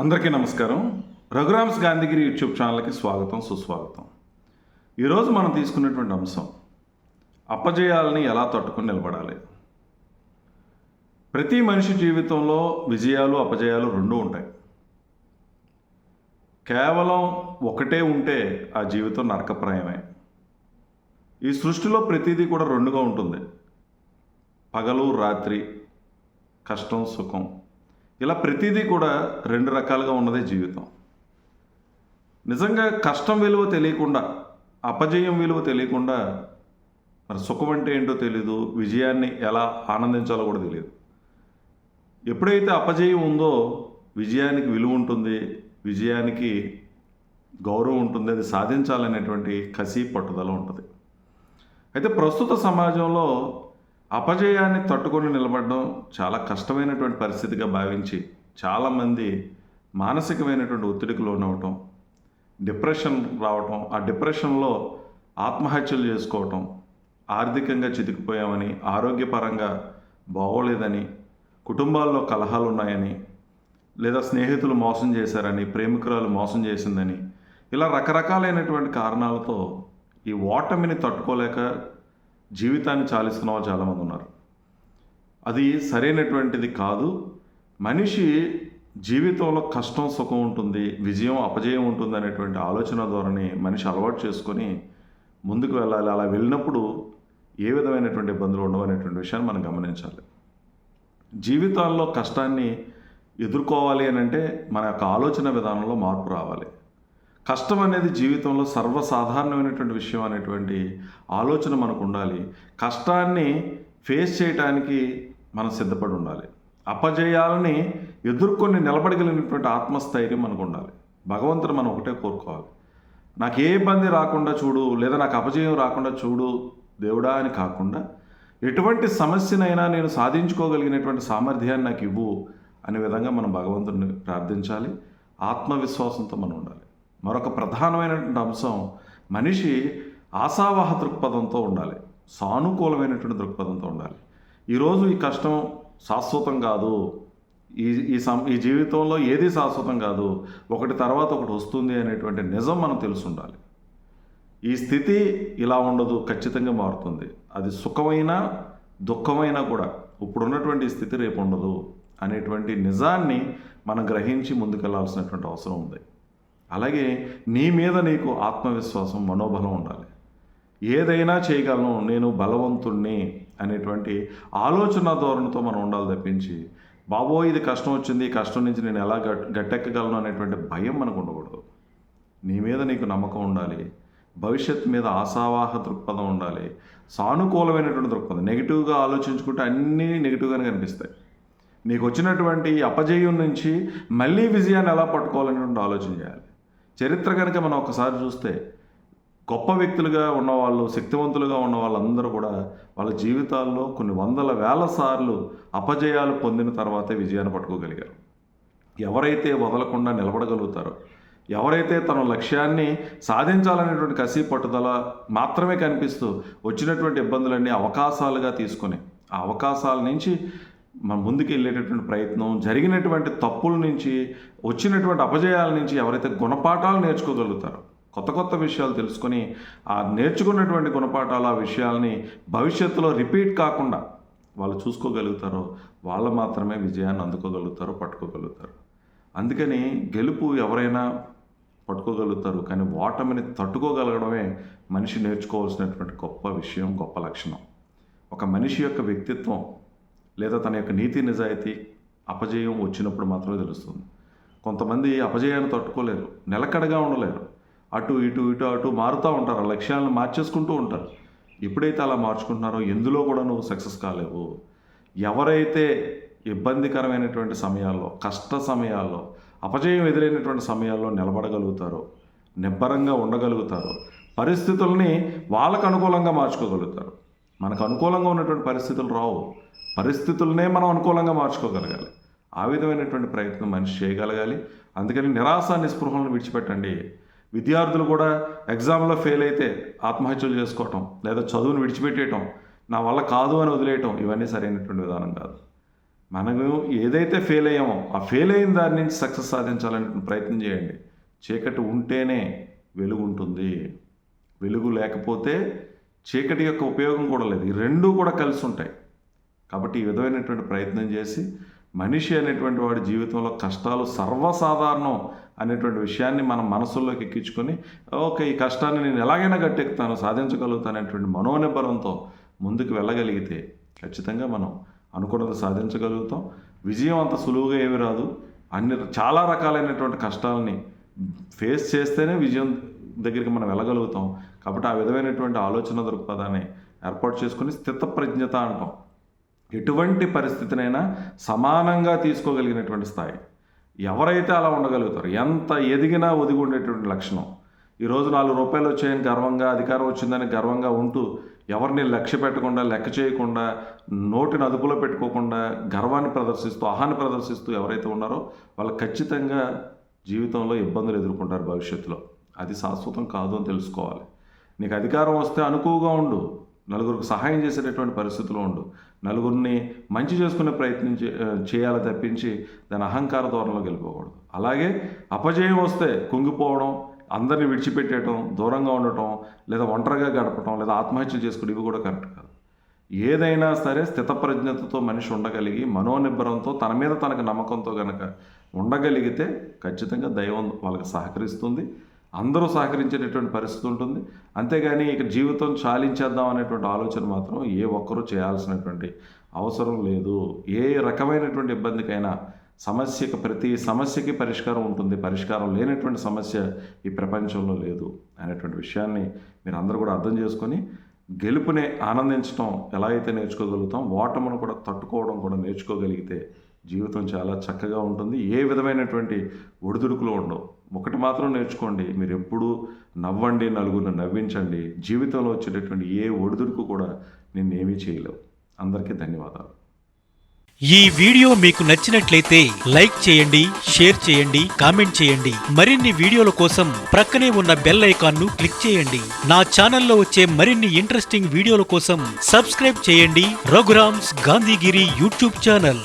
అందరికీ నమస్కారం. రఘురామ్స్ గాంధీగిరి యూట్యూబ్ ఛానల్కి స్వాగతం సుస్వాగతం. ఈరోజు మనం తీసుకున్నటువంటి అంశం అపజయాలని ఎలా తట్టుకొని నిలబడాలి? ప్రతి మనిషి జీవితంలో విజయాలు అపజయాలు రెండూ ఉంటాయి. కేవలం ఒకటే ఉంటే ఆ జీవితం నరకప్రాయమే. ఈ సృష్టిలో ప్రతిదీ కూడా రెండుగా ఉంటుంది. పగలు రాత్రి కష్టం సుఖం. ఇలా ప్రతిదీ కూడా రెండు రకాలుగా ఉన్నదే జీవితం. నిజంగా కష్టం విలువ తెలియకుండా అపజయం విలువ తెలియకుండా మరి సుఖం అంటే ఏంటో తెలీదు విజయాన్ని ఎలా ఆనందించాలో కూడా తెలియదు ఎప్పుడైతే అపజయం ఉందో విజయానికి విలువ ఉంటుంది విజయానికి గౌరవం ఉంటుంది అది సాధించాలనేటువంటి కసి పట్టుదల ఉంటుంది. అయితే ప్రస్తుత సమాజంలో అపజయాన్ని తట్టుకొని నిలబడడం చాలా కష్టమైనటువంటి పరిస్థితిగా భావించి చాలామంది మానసికమైనటువంటి ఒత్తిడికి లోనవటం డిప్రెషన్ రావటం ఆ డిప్రెషన్లో ఆత్మహత్యలు చేసుకోవటం ఆర్థికంగా చితికిపోయామని ఆరోగ్యపరంగా బాగోలేదని కుటుంబాల్లో కలహాలు ఉన్నాయని లేదా స్నేహితులు మోసం చేశారని ప్రేమికురాలు మోసం చేసిందని ఇలా రకరకాలైనటువంటి కారణాలతో ఈ ఓటమిని తట్టుకోలేక జీవితాన్ని చాలిస్తున్న వాళ్ళు చాలామంది ఉన్నారు. అది సరైనటువంటిది కాదు. మనిషి జీవితంలో కష్టం సుఖం ఉంటుంది విజయం అపజయం ఉంటుంది అనేటువంటి ఆలోచన ధోరణి మనిషి అలవాటు చేసుకొని ముందుకు వెళ్ళాలి. అలా వెళ్ళినప్పుడు ఏ విధమైనటువంటి ఇబ్బందులు ఉండవు అనేటువంటి విషయాన్ని మనం గమనించాలి. జీవితాల్లో కష్టాన్ని ఎదుర్కోవాలి అని అంటే మన యొక్క ఆలోచన విధానంలో మార్పు రావాలి. కష్టం అనేది జీవితంలో సర్వసాధారణమైనటువంటి విషయం అనేటువంటి ఆలోచన మనకు ఉండాలి కష్టాన్ని ఫేస్ చేయడానికి మనం సిద్ధపడి ఉండాలి. అపజయాలని ఎదుర్కొని నిలబడగలిగినటువంటి ఆత్మస్థైర్యం మనకు ఉండాలి భగవంతుడు మనం ఒకటే కోరుకోవాలి. నాకు ఏ ఇబ్బంది రాకుండా చూడు లేదా నాకు అపజయం రాకుండా చూడు దేవుడా అని కాకుండా ఎటువంటి సమస్యనైనా నేను సాధించుకోగలిగినటువంటి సామర్థ్యాన్ని నాకు ఇవ్వు అనే విధంగా మనం భగవంతుడిని ప్రార్థించాలి. ఆత్మవిశ్వాసంతో మనం ఉండాలి. మరొక ప్రధానమైనటువంటి అంశం మనిషి ఆశావాహ దృక్పథంతో ఉండాలి సానుకూలమైనటువంటి దృక్పథంతో ఉండాలి. ఈరోజు ఈ కష్టం శాశ్వతం కాదు. ఈ ఈ సం ఈ జీవితంలో ఏది శాశ్వతం కాదు. ఒకటి తర్వాత ఒకటి వస్తుంది అనేటువంటి నిజం మనం తెలిసి ఉండాలి ఈ స్థితి ఇలా ఉండదు ఖచ్చితంగా మారుతుంది. అది సుఖమైనా దుఃఖమైనా కూడా ఇప్పుడున్నటువంటి స్థితి రేపు ఉండదు అనేటువంటి నిజాన్ని మనం గ్రహించి ముందుకెళ్ళాల్సినటువంటి అవసరం ఉంది. అలాగే నీ మీద నీకు ఆత్మవిశ్వాసం మనోబలం ఉండాలి. ఏదైనా చేయగలను నేను బలవంతుణ్ణి అనేటువంటి ఆలోచన ధోరణితో మనం ఉండాలి తప్పించి బాబోయ్ ఇది కష్టం వచ్చింది ఈ కష్టం నుంచి నేను ఎలా గట్ గట్టెక్కగలను అనేటువంటి భయం మనకు ఉండకూడదు. నీ మీద నీకు నమ్మకం ఉండాలి. భవిష్యత్తు మీద ఆశావాహ దృక్పథం ఉండాలి. సానుకూలమైనటువంటి దృక్పథం. నెగిటివ్గా ఆలోచించుకుంటే అన్నీ నెగిటివ్గానే కనిపిస్తాయి. నీకు వచ్చినటువంటి అపజయం నుంచి మళ్ళీ విజయాన్ని ఎలా పట్టుకోవాలనేటువంటి ఆలోచన చేయాలి. చరిత్ర కనుక మనం ఒకసారి చూస్తే గొప్ప వ్యక్తులుగా ఉన్నవాళ్ళు శక్తివంతులుగా ఉన్న వాళ్ళందరూ కూడా వాళ్ళ జీవితాల్లో కొన్ని వందల వేల సార్లు అపజయాలు పొందిన తర్వాతే విజయాన్ని పట్టుకోగలిగారు. ఎవరైతే వదలకుండా నిలబడగలుగుతారో ఎవరైతే తన లక్ష్యాన్ని సాధించాలనేటువంటి కసి పట్టుదల మాత్రమే కనిపిస్తూ వచ్చినటువంటి ఇబ్బందులన్నీ అవకాశాలుగా తీసుకుని ఆ అవకాశాల నుంచి మన ముందుకు వెళ్ళేటటువంటి ప్రయత్నం జరిగినటువంటి తప్పుల నుంచి వచ్చినటువంటి అపజయాల నుంచి ఎవరైతే గుణపాఠాలు నేర్చుకోగలుగుతారో కొత్త కొత్త విషయాలు తెలుసుకొని ఆ నేర్చుకున్నటువంటి గుణపాఠాలు ఆ విషయాల్ని భవిష్యత్తులో రిపీట్ కాకుండా వాళ్ళు చూసుకోగలుగుతారో వాళ్ళు మాత్రమే విజయాన్ని అందుకోగలుగుతారో పట్టుకోగలుగుతారు. అందుకని గెలుపు ఎవరైనా పట్టుకోగలుగుతారు కానీ ఓటమిని తట్టుకోగలగడమే మనిషి నేర్చుకోవాల్సినటువంటి గొప్ప విషయం గొప్ప లక్షణం. ఒక మనిషి యొక్క వ్యక్తిత్వం లేదా తన యొక్క నీతి నిజాయితీ అపజయం వచ్చినప్పుడు మాత్రమే తెలుస్తుంది. కొంతమంది అపజయాన్ని తట్టుకోలేరు నిలకడగా ఉండలేరు. అటు ఇటు ఇటు అటు మారుతూ ఉంటారు ఆ లక్ష్యాలను మార్చేసుకుంటూ ఉంటారు. ఎప్పుడైతే అలా మార్చుకుంటున్నారో ఎందులో కూడా నువ్వు సక్సెస్ కాలేవు. ఎవరైతే ఇబ్బందికరమైనటువంటి సమయాల్లో కష్ట సమయాల్లో అపజయం ఎదురైనటువంటి సమయాల్లో నిలబడగలుగుతారో నిబ్బరంగా ఉండగలుగుతారో పరిస్థితుల్ని వాళ్ళకు అనుకూలంగా మార్చుకోగలుగుతారు. మనకు అనుకూలంగా ఉన్నటువంటి పరిస్థితులు రావు. పరిస్థితులనే మనం అనుకూలంగా మార్చుకోగలగాలి. ఆ విధమైనటువంటి ప్రయత్నం మనిషి చేయగలగాలి. అందుకని నిరాశ నిస్పృహలను విడిచిపెట్టండి. విద్యార్థులు కూడా ఎగ్జామ్లో ఫెయిల్ అయితే ఆత్మహత్యలు చేసుకోవటం లేదా చదువును విడిచిపెట్టేయటం నా వల్ల కాదు అని వదిలేయటం ఇవన్నీ సరైనటువంటి విధానం కాదు. మనము ఏదైతే ఫెయిల్ అయ్యామో ఆ ఫెయిల్ అయిన దాని నుంచి సక్సెస్ సాధించాలని ప్రయత్నం చేయండి. చీకటి ఉంటేనే వెలుగు ఉంటుంది. వెలుగు లేకపోతే చీకటి యొక్క ఉపయోగం కూడా లేదు. ఈ రెండూ కూడా కలిసి ఉంటాయి. కాబట్టి ఈ విధమైనటువంటి ప్రయత్నం చేసి మనిషి అనేటువంటి వాడి జీవితంలో కష్టాలు సర్వసాధారణం అనేటువంటి విషయాన్ని మనం మనసుల్లోకి ఎక్కించుకొని ఓకే ఈ కష్టాన్ని నేను ఎలాగైనా గట్టెక్కుతాను సాధించగలుగుతాను అనేటువంటి మనోనిబ్బరంతో ముందుకు వెళ్ళగలిగితే ఖచ్చితంగా మనం అనుకున్నది సాధించగలుగుతాం. విజయం అంత సులువుగా ఏమి రాదు. అన్ని చాలా రకాలైనటువంటి కష్టాలని ఫేస్ చేస్తేనే విజయం దగ్గరికి మనం వెళ్ళగలుగుతాం. కాబట్టి ఆ విధమైనటువంటి ఆలోచన దృక్పథాన్ని ఏర్పాటు చేసుకుని స్థితప్రజ్ఞత అంటాం. ఎటువంటి పరిస్థితినైనా సమానంగా తీసుకోగలిగినటువంటి స్థాయి. ఎవరైతే అలా ఉండగలుగుతారు ఎంత ఎదిగినా ఒదిగి ఉండేటువంటి లక్షణం. ఈరోజు నాలుగు రూపాయలు వచ్చాయని గర్వంగా అధికారం వచ్చిందని గర్వంగా ఉంటూ ఎవరిని లక్ష్య పెట్టకుండా లెక్క చేయకుండా నోటిని అదుపులో పెట్టుకోకుండా గర్వాన్ని ప్రదర్శిస్తూ అహాన్ని ప్రదర్శిస్తూ ఎవరైతే ఉన్నారో వాళ్ళు ఖచ్చితంగా జీవితంలో ఇబ్బందులు ఎదుర్కొంటారు భవిష్యత్తులో. అది శాశ్వతం కాదు అని తెలుసుకోవాలి. నీకు అధికారం వస్తే అనుకువగా ఉండు. నలుగురికి సహాయం చేసేటటువంటి పరిస్థితిలో ఉండు. నలుగురిని మంచి చేసుకునే ప్రయత్నం చే- చేయాలి తప్పించి దాని అహంకార ధోరణిలోకి వెళ్ళిపోకూడదు. అలాగే అపజయం వస్తే కుంగిపోవడం అందరిని విడిచిపెట్టేయటం దూరంగా ఉండటం లేదా ఒంటరిగా గడపటం లేదా ఆత్మహత్య చేసుకోవడం ఇవి కూడా కరెక్ట్ కాదు. ఏదైనా సరే స్థితప్రజ్ఞతతో మనిషి ఉండగలిగి మనోనిబ్బరంతో తన మీద తనకు నమ్మకంతో కనుక ఉండగలిగితే ఖచ్చితంగా దైవం వాళ్ళకి సహకరిస్తుంది. అందరూ సహకరించేటటువంటి పరిస్థితి ఉంటుంది. అంతేగాని ఇక జీవితం చాలించేద్దాం అనేటువంటి ఆలోచన మాత్రం ఏ ఒక్కరూ చేయాల్సినటువంటి అవసరం లేదు. ఏ రకమైనటువంటి ఇబ్బందికైనా సమస్యకి ప్రతి సమస్యకి పరిష్కారం ఉంటుంది. పరిష్కారం లేనటువంటి సమస్య ఈ ప్రపంచంలో లేదు అనేటువంటి విషయాన్ని మీరు అందరూ కూడా అర్థం చేసుకొని గెలుపునే ఆనందించడం ఎలా అయితే నేర్చుకోగలుగుతాం ఓటమును కూడా తట్టుకోవడం కూడా నేర్చుకోగలిగితే జీవితం చాలా చక్కగా ఉంటుంది. ఏ విధమైనటువంటి ఒడిదుడుకులు ఉండవు. ఒకటి మాత్రం నేర్చుకోండి. మీరు ఎప్పుడూ నవ్వండి నలుగురిని నవ్వించండి. జీవితంలో వచ్చేటటువంటి ఏ ఒడిదుడుకు కూడా నిన్నేమీ చేయలేవు. అందరికీ ధన్యవాదాలు. ఈ వీడియో మీకు నచ్చినట్లయితే లైక్ చేయండి షేర్ చేయండి కామెంట్ చేయండి. మరిన్ని వీడియోల కోసం ప్రక్కనే ఉన్న బెల్ ఐకాన్ను క్లిక్ చేయండి. నా ఛానల్లో వచ్చే మరిన్ని ఇంట్రెస్టింగ్ వీడియోల కోసం సబ్స్క్రైబ్ చేయండి. Raghuram's Gandhigiri YouTube channel.